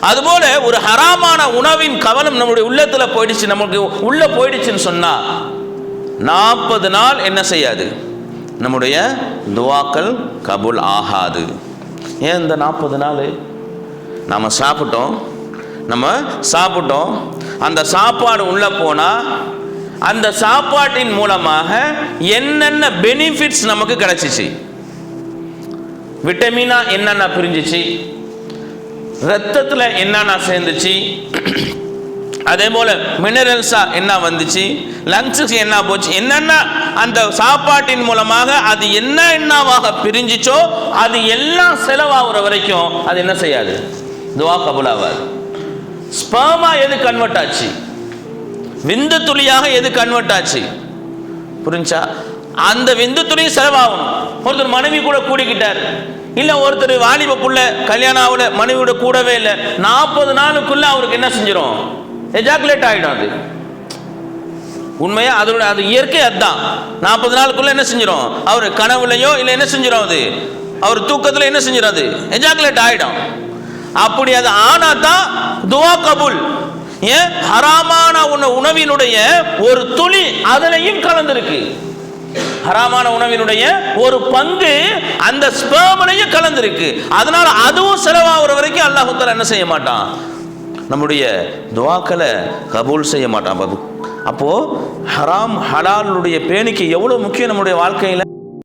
அதுபோல ஒரு ஹராமான உணவின் கவனம் நம்முடைய உள்ளத்தில் போயிடுச்சு நம்மளுக்கு உள்ள போயிடுச்சுன்னு சொன்னா நாற்பது நாள் என்ன செய்யாது? நம்முடைய துவாக்கள் கபுல் ஆகாது. ஏன் இந்த நாற்பது நாள்? நம்ம சாப்பிட்டோம் நம்ம சாப்பிட்டோம் அந்த சாப்பாடு உள்ளே போனால் அந்த சாப்பாட்டின் மூலமாக என்னென்ன பெனிஃபிட்ஸ் நமக்கு கிடைச்சிச்சு? விட்டமினா என்னென்ன பிரிஞ்சிச்சு? ரத்தத்தில் என்னென்ன சேர்ந்துச்சு? அதே போல மினரல்ஸா என்ன வந்துச்சு? லங்ஸுக்கு என்ன போச்சு? என்னென்ன அந்த சாப்பாட்டின் மூலமாக அது என்ன என்னவாக பிரிஞ்சிச்சோ அது எல்லாம் செலவாகிற வரைக்கும் அது என்ன செய்யாது? துவா கபுலாகாது ஸ்பர்மா எது கன்வெர்ட் ஆச்சு? விந்து துளியாக எது கன்வெர்ட் ஆச்சு? புரிஞ்சா? அந்த விந்து துளி செலவாகணும். ஒருத்தர் மனைவி கூட கூடிக்கிட்டார். இல்ல ஒருத்தர் வாலிப புள்ள கல்யாணம் ஆகல மனைவியோட கூடவே இல்லை. நாற்பது நாளுக்குள்ள அவருக்கு என்ன செஞ்சிடும் எஜாக்குலேட் ஆகிடும் அது. உண்மையா? அதோட அது இயற்கை அதுதான். நாற்பது நாளுக்குள்ள என்ன செஞ்சிடும் அவர் கனவுலையோ இல்லை என்ன செஞ்சிடும் அது? அவர் தூக்கத்தில் என்ன செஞ்சிடும் அது? எஜாக்குலேட் ஆகிடும் அப்படி அது ஆனா தான் துவா கபுல். ஏன்? ஹராமான உணவினுடைய ஒரு துளி அதுலையும் கலந்துருக்கு. ஹராமான உணவினுடைய ஒரு பங்கு அந்த ஸ்பேம்லையும் கலந்திருக்கு. அதனால அதுவும் செலவாகிற வரைக்கும் அல்லாஹுத்தால என்ன செய்ய மாட்டான்? நம்முடைய துவாக்களை கபூல் செய்ய மாட்டான் பாபு. அப்போ ஹராம் ஹலாலுடைய பேணிக்கு எவ்வளவு முக்கியம் நம்முடைய வாழ்க்கையில?